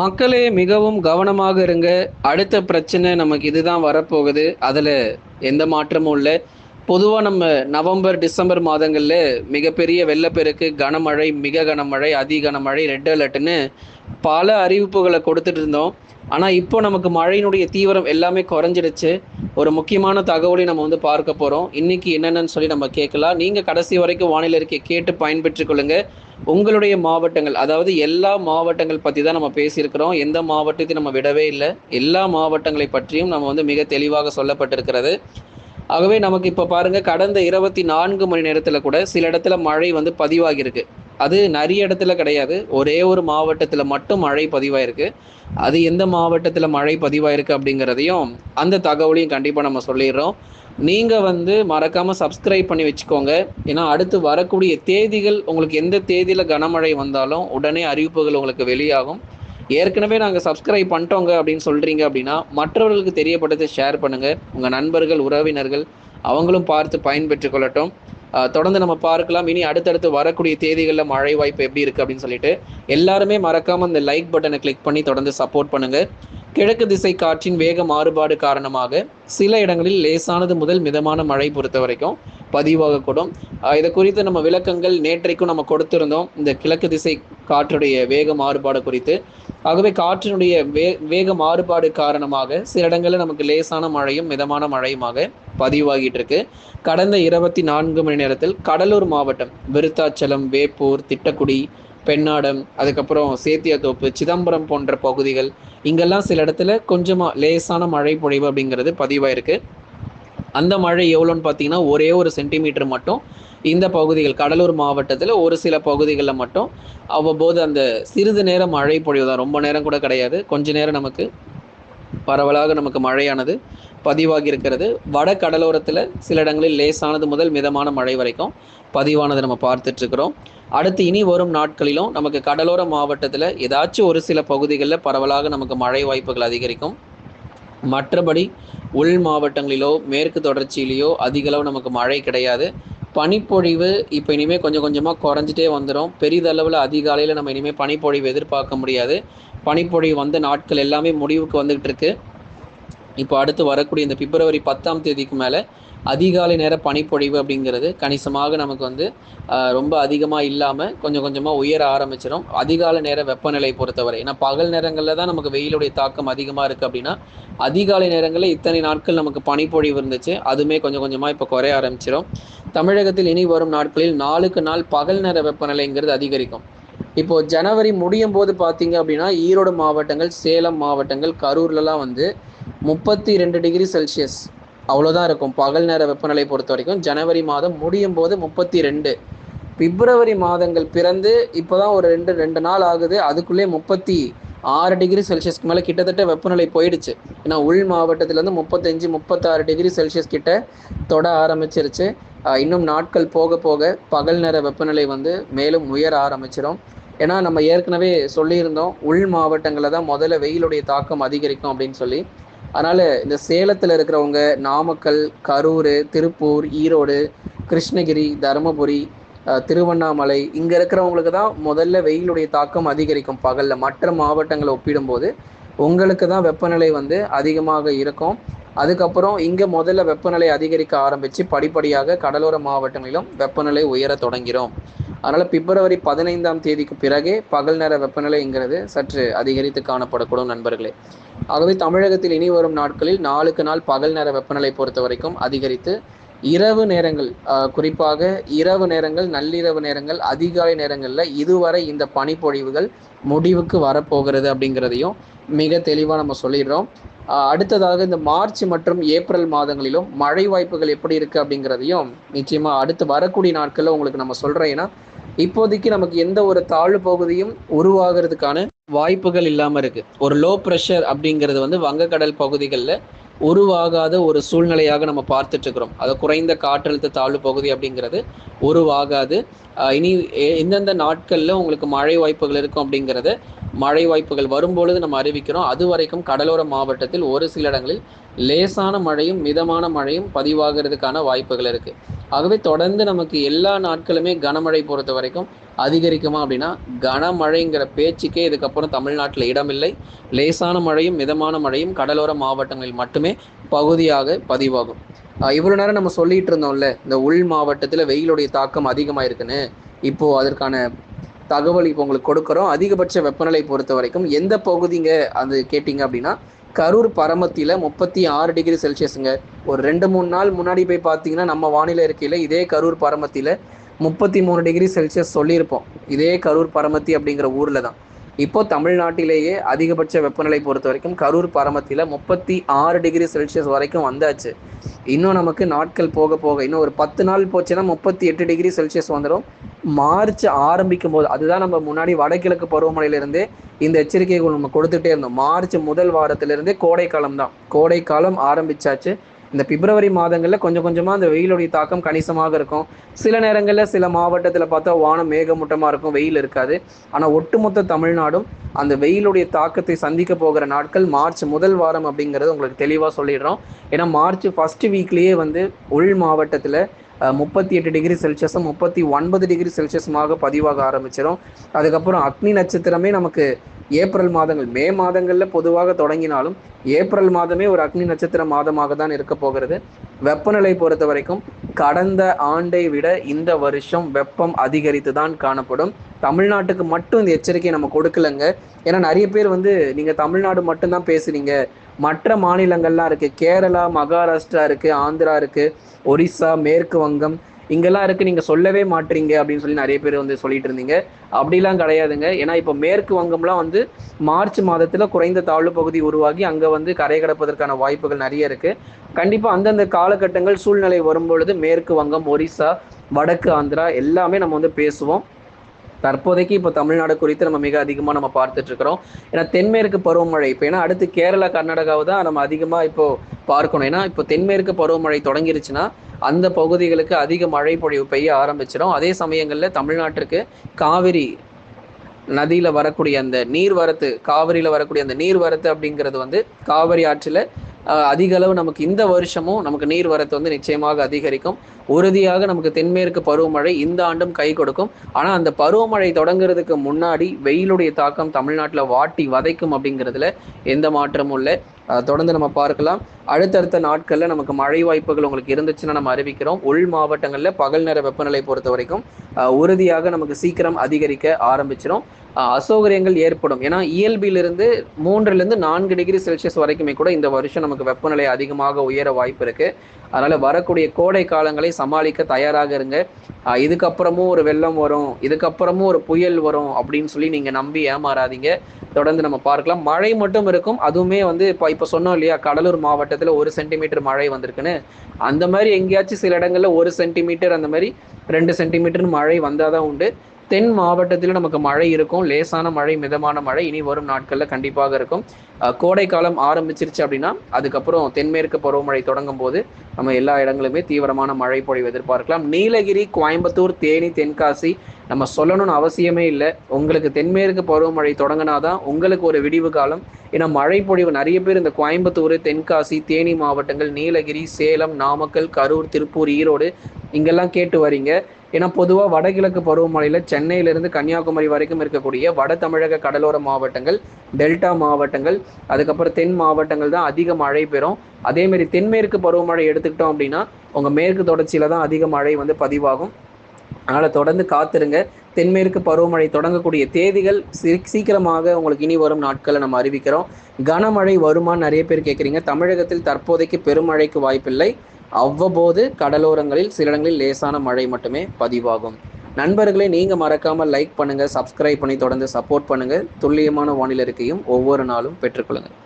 மக்களே மிகவும் கவனமாக இருங்க. அடுத்த பிரச்சனை நமக்கு இதுதான் வரப்போகுது. அதில் எந்த மாற்றமும் இல்லை. பொதுவாக நம்ம நவம்பர் டிசம்பர் மாதங்களில் மிகப்பெரிய வெள்ளப்பெருக்கு கனமழை மிக கனமழை அதி கனமழை ரெட் அலர்ட்னு பல அறிவிப்புகளை கொடுத்துட்டு இருந்தோம். ஆனால் இப்போ நமக்கு மழையினுடைய தீவிரம் எல்லாமே குறைஞ்சிடுச்சு. ஒரு முக்கியமான தகவலை நம்ம வந்து பார்க்க போகிறோம் இன்னைக்கு என்னென்னு சொல்லி நம்ம கேட்கலாம். நீங்கள் கடைசி வரைக்கும் வானிலை இருக்கை கேட்டு பயன்பெற்று கொள்ளுங்க. உங்களுடைய மாவட்டங்கள் அதாவது எல்லா மாவட்டங்கள் பற்றி தான் நம்ம பேசியிருக்கிறோம். எந்த மாவட்டத்தையும் நம்ம விடவே இல்லை. எல்லா மாவட்டங்களை பற்றியும் நம்ம வந்து மிக தெளிவாக சொல்லப்பட்டிருக்கிறது. ஆகவே நமக்கு இப்போ பாருங்கள் கடந்த இருபத்தி நான்கு மணி நேரத்தில் கூட சில இடத்துல மழை வந்து பதிவாகியிருக்கு. அது நிறைய இடத்துல கிடையாது. ஒரே ஒரு மாவட்டத்தில் மட்டும் மழை பதிவாயிருக்கு. அது எந்த மாவட்டத்தில் மழை பதிவாயிருக்கு அப்படிங்கிறதையும் அந்த தகவலையும் கண்டிப்பாக நம்ம சொல்லிடுறோம். நீங்கள் வந்து மறக்காமல் சப்ஸ்கிரைப் பண்ணி வச்சுக்கோங்க. ஏன்னா அடுத்து வரக்கூடிய தேதிகள் உங்களுக்கு எந்த தேதியில் கனமழை வந்தாலும் உடனே அறிவிப்புகள் உங்களுக்கு வெளியாகும். ஏற்கனவே நாங்கள் சப்ஸ்கிரைப் பண்ணிட்டோங்க அப்படின்னு சொல்கிறீங்க அப்படின்னா மற்றவர்களுக்கு தெரியப்பட்டதை ஷேர் பண்ணுங்கள் உங்கள் நண்பர்கள் உறவினர்கள் அவங்களும் பார்த்து பயன்பெற்று கொள்ளட்டும். தொடர்ந்து நம்ம பார்க்கலாம். இனி அடுத்தடுத்து வரக்கூடிய தேதிகளில் மழை வாய்ப்பு எப்படி இருக்குது அப்படின்னு சொல்லிட்டு எல்லாருமே மறக்காமல் இந்த லைக் பட்டனை கிளிக் பண்ணி தொடர்ந்து சப்போர்ட் பண்ணுங்கள் கிழக்கு திசை காற்றின் வேக மாறுபாடு காரணமாக சில இடங்களில் லேசானது முதல் மிதமான மழை பொறுத்த வரைக்கும் பதிவாகக்கூடும். இது குறித்து நம்ம விளக்கங்கள் நேற்றைக்கும் நம்ம கொடுத்திருந்தோம். இந்த கிழக்கு திசை காற்றுடைய வேக மாறுபாடு குறித்து. ஆகவே காற்றினுடைய வே வேக மாறுபாடு காரணமாக சில இடங்களில் நமக்கு லேசான மழையும் மிதமான மழையுமாக பதிவாகிட்டு இருக்கு கடந்த இருபத்தி நான்கு மணி நேரத்தில் கடலூர் மாவட்டம் விருத்தாச்சலம் வேப்பூர் திட்டக்குடி பெண்ணாடம் அதுக்கப்புறம் சேத்தியாத்தோப்பு சிதம்பரம் போன்ற பகுதிகள் இங்கெல்லாம் சில இடத்துல கொஞ்சமாக லேசான மழை பொழிவு அப்படிங்கிறது பதிவாயிருக்கு. அந்த மழை எவ்வளோன்னு பார்த்தீங்கன்னா ஒரே ஒரு சென்டிமீட்டர் மட்டும். இந்த பகுதிகள் கடலூர் மாவட்டத்தில் ஒரு சில பகுதிகளில் மட்டும். அவ்வப்போது அந்த சிறிது நேரம் மழை பொழிவு தான். ரொம்ப நேரம் கூட கிடையாது. கொஞ்ச நேரம் நமக்கு பரவலாக நமக்கு மழையானது. பதிவாகி இருக்கிறது வட கடலோரத்தில் சில இடங்களில் லேசானது முதல் மிதமான மழை வரைக்கும் பதிவானதை நம்ம பார்த்துட்ருக்குறோம். அடுத்து இனி வரும் நாட்களிலும் நமக்கு கடலோர மாவட்டத்தில் ஏதாச்சும் ஒரு சில பகுதிகளில் பரவலாக நமக்கு மழை வாய்ப்புகள் அதிகரிக்கும். மற்றபடி உள் மாவட்டங்களிலோ மேற்கு தொடர்ச்சியிலேயோ அதிகளவு நமக்கு மழை கிடையாது. பனிப்பொழிவு இப்போ இனிமேல் கொஞ்சம் கொஞ்சமாக குறைஞ்சிட்டே வந்துடும் பெரிதளவில் அதிகாலையில் நம்ம இனிமேல் பனிப்பொழிவு எதிர்பார்க்க முடியாது. பனிப்பொழிவு வந்த நாட்கள் எல்லாமே முடிவுக்கு வந்துகிட்டு இருக்குது இப்போ அடுத்து வரக்கூடிய இந்த பிப்ரவரி பத்தாம் தேதிக்கு மேலே அதிகாலை நேர பனிப்பொழிவு அப்படிங்கிறது கணிசமாக நமக்கு வந்து ரொம்ப அதிகமாக இல்லாமல் கொஞ்சம் கொஞ்சமாக உயர ஆரம்பிச்சிடும் அதிகாலை நேர வெப்பநிலை பொறுத்தவரை. ஏன்னா பகல் நேரங்களில் தான் நமக்கு வெயிலுடைய தாக்கம் அதிகமாக இருக்குது அப்படின்னா அதிகாலை நேரங்களில் இத்தனை நாட்கள் நமக்கு பனிப்பொழிவு இருந்துச்சு. அதுவுமே கொஞ்சம் கொஞ்சமாக இப்போ குறைய ஆரம்பிச்சிடும் தமிழகத்தில் இனி வரும் நாட்களில் நாளுக்கு நாள் பகல் நேர வெப்பநிலைங்கிறது அதிகரிக்கும். இப்போ ஜனவரி முடியும் போது பார்த்தீங்க அப்படின்னா ஈரோடு மாவட்டங்கள் சேலம் மாவட்டங்கள் கரூர்லலாம் வந்து முப்பத்தி ரெண்டு டிகிரி செல்சியஸ். அவ்வளோதான் இருக்கும். பகல் நேர வெப்பநிலை பொறுத்த வரைக்கும் ஜனவரி மாதம் முடியும் போது முப்பத்தி ரெண்டு பிப்ரவரி மாதங்கள் பிறந்து இப்போதான் ஒரு ரெண்டு ரெண்டு நாள் ஆகுது. அதுக்குள்ளே முப்பத்தி ஆறு டிகிரி செல்சியஸ்க்கு மேலே கிட்டத்தட்ட வெப்பநிலை போயிடுச்சு. ஏன்னா உள் மாவட்டத்திலேருந்து முப்பத்தஞ்சு முப்பத்தாறு டிகிரி செல்சியஸ் கிட்ட தொட ஆரம்பிச்சிருச்சு. இன்னும் நாட்கள் போக போக பகல் நேர வெப்பநிலை வந்து மேலும் உயர ஆரம்பிச்சிடும். ஏன்னா நம்ம ஏற்கனவே சொல்லியிருந்தோம் உள் மாவட்டங்களில் தான் முதல்ல வெயிலுடைய தாக்கம் அதிகரிக்கும் அப்படின்னு சொல்லி. அதனால் இந்த சேலத்தில் இருக்கிறவங்க நாமக்கல் கரூர் திருப்பூர் ஈரோடு கிருஷ்ணகிரி தருமபுரி திருவண்ணாமலை இங்கே இருக்கிறவங்களுக்கு தான் முதல்ல வெயிலுடைய தாக்கம் அதிகரிக்கும். பகலில் மற்ற மாவட்டங்களை ஒப்பிடும்போது உங்களுக்கு தான் வெப்பநிலை வந்து அதிகமாக இருக்கும். அதுக்கப்புறம் இங்கே முதல்ல வெப்பநிலை அதிகரிக்க ஆரம்பித்து படிப்படியாக கடலோர மாவட்டங்களிலும் வெப்பநிலை உயர தொடங்கிறோம் அதனால் பிப்ரவரி பதினைந்தாம் தேதிக்கு பிறகே பகல் நேர வெப்பநிலைங்கிறது சற்று அதிகரித்து காணப்படக்கூடும் நண்பர்களே. ஆகவே தமிழகத்தில் இனி வரும் நாட்களில் நாளுக்கு நாள் பகல் நேர வெப்பநிலை பொறுத்த வரைக்கும் அதிகரித்து இரவு நேரங்கள் குறிப்பாக இரவு நேரங்கள் நள்ளிரவு நேரங்கள் அதிகாலை நேரங்களில் இதுவரை இந்த பனிப்பொழிவுகள் முடிவுக்கு வரப்போகிறது அப்படிங்கிறதையும் மிக தெளிவாக நம்ம சொல்லிடுறோம். அடுத்ததாக இந்த மார்ச் மற்றும் ஏப்ரல் மாதங்களிலும் மழை வாய்ப்புகள் எப்படி இருக்கு அப்படிங்கிறதையும் நிச்சயமா அடுத்து வரக்கூடிய நாட்களில் உங்களுக்கு நம்ம சொல்றோம் ஏன்னா இப்போதைக்கு நமக்கு எந்த ஒரு தாழ்வு பகுதியும் உருவாகிறதுக்கான வாய்ப்புகள் இல்லாமல் இருக்கு. ஒரு லோ ப்ரெஷர் அப்படிங்கிறது வந்து வங்கக்கடல் பகுதிகளில் உருவாகாத ஒரு சூழ்நிலையாக நம்ம பார்த்துட்டு இருக்கிறோம் அது குறைந்த காற்றழுத்த தாழ்வு பகுதி அப்படிங்கிறது உருவாகாது. இனி எந்தெந்த நாட்களில் உங்களுக்கு மழை வாய்ப்புகள் இருக்கும் அப்படிங்கிறது மழை வாய்ப்புகள் வரும்பொழுது நம்ம அறிவிக்கிறோம். அது வரைக்கும் கடலோர மாவட்டத்தில் ஒரு சில இடங்களில் லேசான மழையும் மிதமான மழையும் பதிவாகிறதுக்கான வாய்ப்புகள் இருக்குது ஆகவே தொடர்ந்து நமக்கு எல்லா நாட்களுமே கனமழை பொறுத்த வரைக்கும் அதிகரிக்குமா அப்படின்னா கனமழைங்கிற பேச்சுக்கே இதுக்கப்புறம் தமிழ்நாட்டில் இடமில்லை. லேசான மழையும் மிதமான மழையும் கடலோர மாவட்டங்களில் மட்டுமே பகுதியாக பதிவாகும். இவ்வளோ நேரம் நம்ம சொல்லிட்டு இருந்தோம்ல இந்த உள் மாவட்டத்தில் வெயிலுடைய தாக்கம் அதிகமாக இருக்குன்னு. இப்போது அதற்கான தகவல் இப்போ உங்களுக்கு கொடுக்குறோம். அதிகபட்ச வெப்பநிலை பொறுத்த வரைக்கும் எந்த பகுதிங்க அது கேட்டிங்க அப்படின்னா கரூர் பரமத்தியில் முப்பத்தி ஆறு டிகிரி செல்சியஸுங்க. ஒரு ரெண்டு மூணு நாள் முன்னாடி போய் பார்த்தீங்கன்னா நம்ம வானிலை இருக்கையில் இதே கரூர் பரமத்தியில் முப்பத்தி மூணு டிகிரி செல்சியஸ் சொல்லியிருப்போம். இதே கரூர் பரமத்தி அப்படிங்கிற ஊரில் தான் இப்போ தமிழ்நாட்டிலேயே அதிகபட்ச வெப்பநிலை பொறுத்த வரைக்கும் கரூர் பரமத்தியில் முப்பத்தி ஆறு டிகிரி செல்சியஸ் வரைக்கும் வந்தாச்சு. இன்னும் நமக்கு நாட்கள் போக போக இன்னும் ஒரு பத்து நாள் போச்சுன்னா முப்பத்தி எட்டு டிகிரி செல்சியஸ் வந்துடும் மார்ச் ஆரம்பிக்கும் போது அதுதான் நம்ம முன்னாடி வடகிழக்கு பருவமழையிலிருந்தே இந்த எச்சரிக்கைகள் நம்ம கொடுத்துட்டே இருந்தோம். மார்ச் முதல் வாரத்திலிருந்தே கோடை காலம் தான். கோடை காலம் ஆரம்பிச்சாச்சு. இந்த பிப்ரவரி மாதங்களில் கொஞ்சம் கொஞ்சமாக அந்த வெயிலுடைய தாக்கம் கணிசமாக இருக்கும். சில நேரங்களில் சில மாவட்டத்தில் பார்த்தா வானம் மேகமூட்டமாக இருக்கும் வெயில் இருக்காது. ஆனால் ஒட்டுமொத்த தமிழ்நாடும் அந்த வெயிலுடைய தாக்கத்தை சந்திக்க போகிற நாட்கள் மார்ச் முதல் வாரம் அப்படிங்கிறது உங்களுக்கு தெளிவாக சொல்லிடுறோம். ஏன்னா மார்ச் ஃபஸ்ட் வீக்லேயே வந்து உள் மாவட்டத்தில் முப்பத்தி எட்டு டிகிரி செல்சியஸும் முப்பத்தி ஒன்பது டிகிரி செல்சியஸுமாக பதிவாக ஆரம்பிச்சிடும் அதுக்கப்புறம் அக்னி நட்சத்திரமே நமக்கு ஏப்ரல் மாதங்கள் மே மாதங்களில் பொதுவாக தொடங்கினாலும் ஏப்ரல் மாதமே ஒரு அக்னி நட்சத்திர மாதமாக தான் இருக்க போகிறது. வெப்பநிலை பொறுத்த வரைக்கும் கடந்த ஆண்டை விட இந்த வருஷம் வெப்பம் அதிகரித்து தான் காணப்படும். தமிழ்நாட்டுக்கு மட்டும் இந்த எச்சரிக்கையை நம்ம கொடுக்கலங்க. ஏன்னா நிறைய பேர் வந்து நீங்கள் தமிழ்நாடு மட்டும்தான் பேசுறீங்க. மற்ற மாநிலங்கள்லாம் இருக்குது கேரளா மகாராஷ்டிரா இருக்குது ஆந்திரா இருக்குது ஒரிசா மேற்கு வங்கம் இங்கெல்லாம் இருக்குது நீங்கள் சொல்லவே மாட்டீங்க அப்படின்னு சொல்லி நிறைய பேர் வந்து சொல்லிட்டு இருந்தீங்க. அப்படிலாம் கிடையாதுங்க. ஏன்னா இப்போ மேற்கு வங்கம்லாம் வந்து மார்ச் மாதத்தில் குறைந்த தாழ்வு பகுதி உருவாகி அங்கே வந்து கரை கடப்பதற்கான வாய்ப்புகள் நிறைய இருக்குது கண்டிப்பாக அந்தந்த காலகட்டங்கள் சூழ்நிலை வரும்பொழுது மேற்கு வங்கம் ஒரிசா வடக்கு ஆந்திரா எல்லாமே நம்ம வந்து பேசுவோம். தற்போதைக்கு இப்போ தமிழ்நாடு குறித்து நம்ம மிக அதிகமாக நம்ம பார்த்துட்டு இருக்கிறோம். ஏன்னா தென்மேற்கு பருவமழை இப்போ ஏன்னா அடுத்து கேரளா கர்நாடகாவை தான் நம்ம அதிகமாக இப்போ பார்க்கணும். ஏன்னா இப்போ தென்மேற்கு பருவமழை தொடங்கிருச்சுன்னா அந்த பகுதிகளுக்கு அதிக மழை பொழிவு பெய்ய ஆரம்பிச்சிடும். அதே சமயங்களில் தமிழ்நாட்டிற்கு காவிரி நதியில் வரக்கூடிய அந்த நீர்வரத்து காவிரியில் வரக்கூடிய அந்த நீர்வரத்து அப்படிங்கிறது வந்து காவிரி ஆற்றில் அதிக அளவு நமக்கு இந்த வருஷமும் நமக்கு நீர் வரத்து வந்து நிச்சயமாக அதிகரிக்கும். உறுதியாக நமக்கு தென்மேற்கு பருவமழை இந்த ஆண்டும் கை கொடுக்கும். ஆனால் அந்த பருவமழை தொடங்குறதுக்கு முன்னாடி வெயிலுடைய தாக்கம் தமிழ்நாட்டில் வாட்டி வதைக்கும் அப்படிங்கிறதுல எந்த மாற்றமும் இல்லை. தொடர்ந்து நம்ம பார்க்கலாம். அடுத்தடுத்த நாட்களில் நமக்கு மழை வாய்ப்புகள் உங்களுக்கு இருந்துச்சுன்னா நம்ம அறிவிக்கிறோம். உள் மாவட்டங்களில் பகல் நேர வெப்பநிலை பொறுத்த வரைக்கும் உறுதியாக நமக்கு சீக்கிரம் அதிகரிக்க ஆரம்பிச்சிடும் அசௌகரியங்கள் ஏற்படும். ஏன்னா இயல்பிலிருந்து மூன்றுலேருந்து நான்கு டிகிரி செல்சியஸ் வரைக்குமே கூட இந்த வருஷம் நமக்கு வெப்பநிலை அதிகமாக உயர வாய்ப்பு இருக்குது அதனால் வரக்கூடிய கோடை காலங்களை சமாளிக்க தயாராக இருங்க. இதுக்கப்புறமும் ஒரு வெள்ளம் வரும் இதுக்கப்புறமும் ஒரு புயல் வரும் அப்படின்னு சொல்லி நீங்கள் நம்பி ஏமாறாதீங்க. தொடர்ந்து நம்ம பார்க்கலாம். மழை மட்டும் இருக்கும். அதுவுமே வந்து இப்போ இப்போ சொன்னோம் இல்லையா? கடலூர் மாவட்டத்தில் ஒரு சென்டிமீட்டர் மழை வந்திருக்குன்னு. அந்த மாதிரி எங்கேயாச்சும் சில இடங்களில் ஒரு சென்டிமீட்டர் அந்த மாதிரி ரெண்டு சென்டிமீட்டர் மழை வந்தால் தான் உண்டு. தென் மாவட்டத்தில் நமக்கு மழை இருக்கும். லேசான மழை மிதமான மழை இனி வரும் நாட்களில் கண்டிப்பாக இருக்கும். கோடை காலம் ஆரம்பிச்சிருச்சு அப்படின்னா அதுக்கப்புறம் தென்மேற்கு பருவமழை தொடங்கும் போது நம்ம எல்லா இடங்களுமே தீவிரமான மழை பொழிவு எதிர்பார்க்கலாம். நீலகிரி கோயம்புத்தூர் தேனி தென்காசி நம்ம சொல்லணும்னு அவசியமே இல்லை. உங்களுக்கு தென்மேற்கு பருவமழை தொடங்கினாதான் உங்களுக்கு ஒரு விடிவு காலம். ஏன்னா மழை பொழிவு நிறைய பேர் இந்த கோயம்புத்தூர் தென்காசி தேனி மாவட்டங்கள் நீலகிரி சேலம் நாமக்கல் கரூர் திருப்பூர் ஈரோடு இங்கெல்லாம் கேட்டு வரீங்க. ஏன்னா பொதுவாக வடகிழக்கு பருவமழையில் சென்னையிலிருந்து கன்னியாகுமரி வரைக்கும் இருக்கக்கூடிய வட தமிழக கடலோர மாவட்டங்கள் டெல்டா மாவட்டங்கள் அதுக்கப்புறம் தென் மாவட்டங்கள் தான் அதிக மழை பெறும். அதேமாரி தென்மேற்கு பருவமழை எடுத்துக்கிட்டோம் அப்படின்னா உங்கள் மேற்கு தொடர்ச்சியில் தான் அதிக மழை வந்து பதிவாகும். அதனால் தொடர்ந்து காத்துருங்க. தென்மேற்கு பருவமழை தொடங்கக்கூடிய தேதிகள் சீக்கிரமாக உங்களுக்கு இனி வரும் நாட்களை நம்ம அறிவிக்கிறோம். கனமழை வருமானு நிறைய பேர் கேட்குறீங்க தமிழகத்தில் தற்போதைக்கு பெருமழைக்கு வாய்ப்பில்லை. அவ்வப்போது கடலோரங்களில் சில இடங்களில் லேசான மழை மட்டுமே பதிவாகும். நண்பர்களே நீங்கள் மறக்காமல் லைக் பண்ணுங்கள் சப்ஸ்கிரைப் பண்ணி தொடர்ந்து சப்போர்ட் பண்ணுங்கள் துல்லியமான வானிலை இருக்கையும் ஒவ்வொரு நாளும் பெற்றுக்கொள்ளுங்கள்